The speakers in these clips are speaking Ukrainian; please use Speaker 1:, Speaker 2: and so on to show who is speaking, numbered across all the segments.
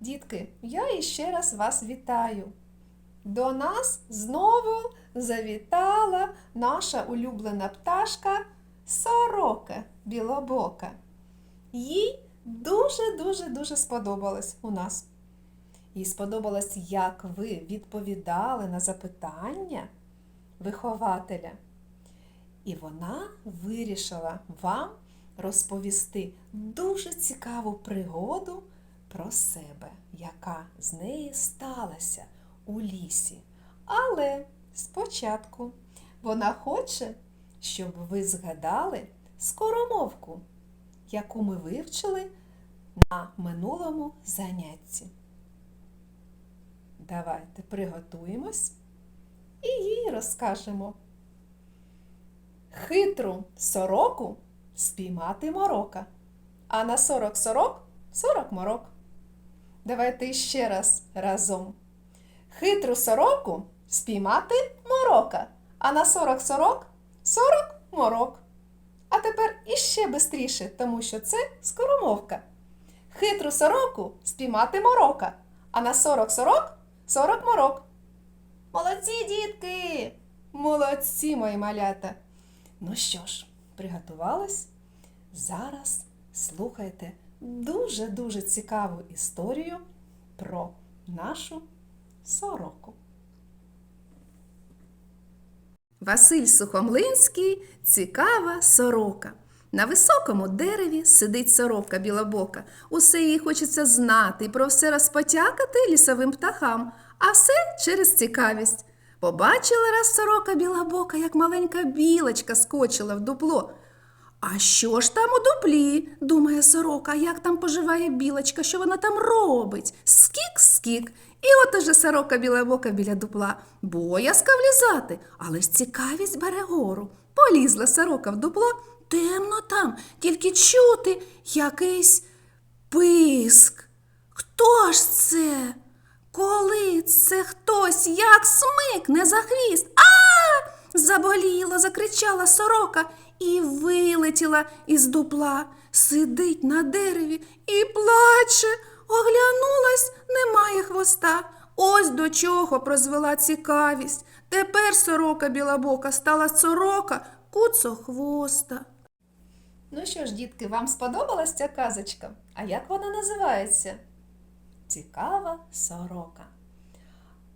Speaker 1: Дітки, я іще раз вас вітаю. До нас знову завітала наша улюблена пташка сорока білобока. Їй дуже-дуже дуже сподобалось у нас. Їй сподобалось, як ви відповідали на запитання вихователя. І вона вирішила вам розповісти дуже цікаву пригоду про себе, яка з неї сталася у лісі. Але спочатку вона хоче, щоб ви згадали скоромовку, яку ми вивчили на минулому занятті. Давайте приготуємось і їй розкажемо. Хитру сороку спіймати морока, а на сорок сорок сорок морок. Давайте ще раз разом. Хитру сороку спіймати морока, а на сорок сорок сорок морок. А тепер іще бистріше, тому що це скоромовка. Хитру сороку спіймати морока, а на сорок сорок сорок морок. Молодці, дітки! Молодці, мої малята! Ну що ж, приготувались? Зараз слухайте дуже-дуже цікаву історію про нашу сороку. Василь Сухомлинський цікава сорока. На високому дереві сидить сорока білобока. Усе їй хочеться знати і про все розпотякати лісовим птахам, а все через цікавість. Побачила раз сорока білобока, як маленька білочка скочила в дупло. А що ж там у дуплі? думає сорока, як там поживає білочка, що вона там робить? Скік, скік. І от уже сорока білобока біля дупла. Боязка влізати, але ж цікавість бере гору. Полізла сорока в дупло, темно там, тільки чути якийсь писк. Хто ж це? Коли це хтось як смикне за хвіст? Заболіла, закричала сорока і вилетіла із дупла, сидить на дереві і плаче. Оглянулась, немає хвоста. Ось до чого прозвела цікавість. Тепер сорока білобока стала сорока куцохвоста. Ну що ж, дітки, вам сподобалась ця казочка? А як вона називається? Цікава сорока.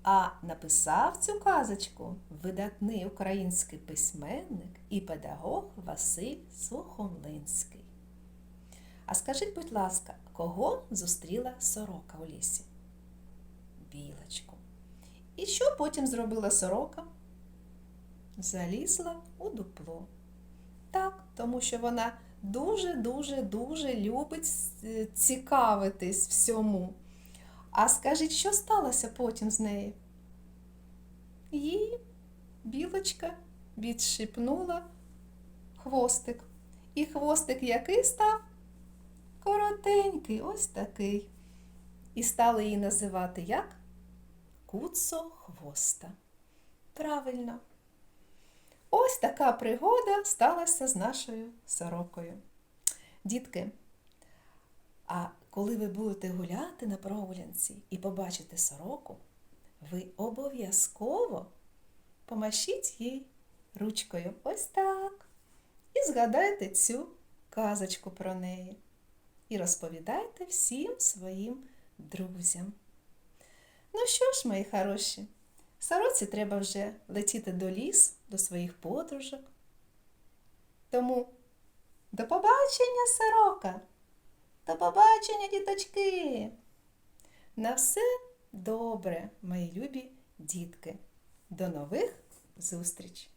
Speaker 1: А написав цю казочку видатний український письменник і педагог Василь Сухомлинський. А скажіть, будь ласка, кого зустріла сорока у лісі? Білочку. І що потім зробила сорока? Залізла у дупло. Так, тому що вона дуже-дуже дуже любить е, цікавитись всьому. А скажіть, що сталося потім з нею? Їй білочка відшипнула хвостик. І хвостик який став? Коротенький, ось такий. І стали її називати як? Куцохвоста. Правильно. Ось така пригода сталася з нашою сорокою. Дітки, коли ви будете гуляти на прогулянці і побачите сороку, ви обов'язково помашіть їй ручкою ось так. І згадайте цю казочку про неї. І розповідайте всім своїм друзям. Ну що ж, мої хороші, сороці треба вже летіти до лісу, до своїх подружок. Тому до побачення, сорока! До побачення, діточки! На все добре, мої любі дітки. До нових зустріч!